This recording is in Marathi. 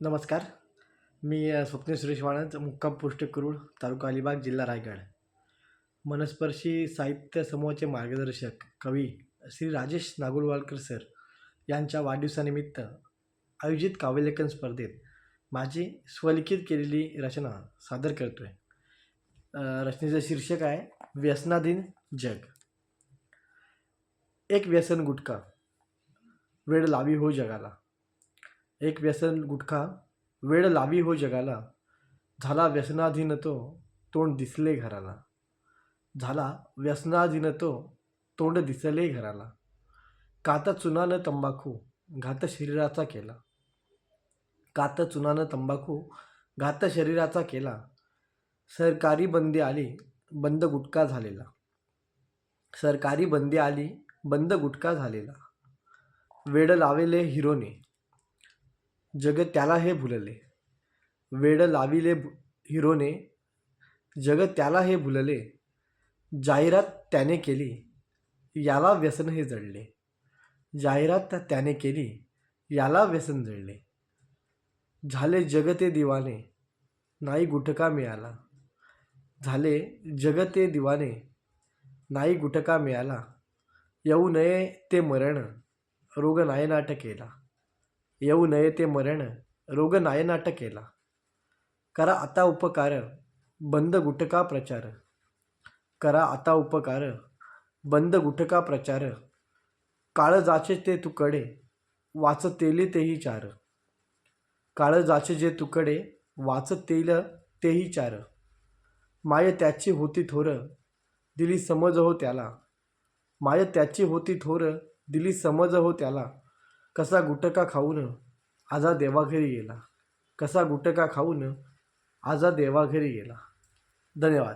नमस्कार. मी स्वप्नील सुरेश वाणंद मुक्काम पोस्ट कुरुळ तालुका अलिबाग जिल्हा रायगड. मनस्पर्शी साहित्य समूहाचे मार्गदर्शक कवी श्री राजेश नागुलवालकर सर यांच्या वाढदिवसानिमित्त आयोजित काव्यलेखन स्पर्धेत माझी स्वलिखित केलेली रचना सादर करतो आहे रचनेचं शीर्षक आहे व्यसनाधीन जग. एक व्यसन गुटखा. वेळ लावी हो जगाला. एक व्यसन गुटखा वेळ लावी हो जगाला. झाला व्यसनाधीन तो तोंड दिसले घराला. झाला व्यसनाधीन तो तोंड दिसले घराला. कात चुनानं तंबाखू घात शरीराचा केला. कात चुनानं तंबाखू घात शरीराचा केला. सरकारी बंदी आली बंद गुटखा झालेला. सरकारी बंदी आली बंद गुटखा झालेला. वेड लावेले हिरोने. जग त्याला हे भुलले. वेड लाविले हिरोने जग त्याला हे भुलले. जाहिरात त्याने केली याला व्यसन हे जडले. जाहिरात त्याने केली याला व्यसन जडले. झाले जग ते दिवाने नाही गुटका मिळाला. झाले जग ते दिवाने नाही गुटका मिळाला. येऊ नये ते मरण रोग नायनाट केला. येऊ नये ते मरण रोग नायनाट केला करा आता उपकार बंद गुटका प्रचार. करा आता उपकार बंद गुटका प्रचार. काळजाचे ते तुकडे वाचतेले तेही चार. काळजाचे जे तुकडे वाचतेल तेही चार. माय त्याची होती थोर दिली समज हो त्याला. माय त्याची होती थोर दिली समज हो त्याला. कसा गुटका खाऊन आजा देवाघरी गेला. कसा गुटका खाऊन आजा देवाघरी गेला. धन्यवाद.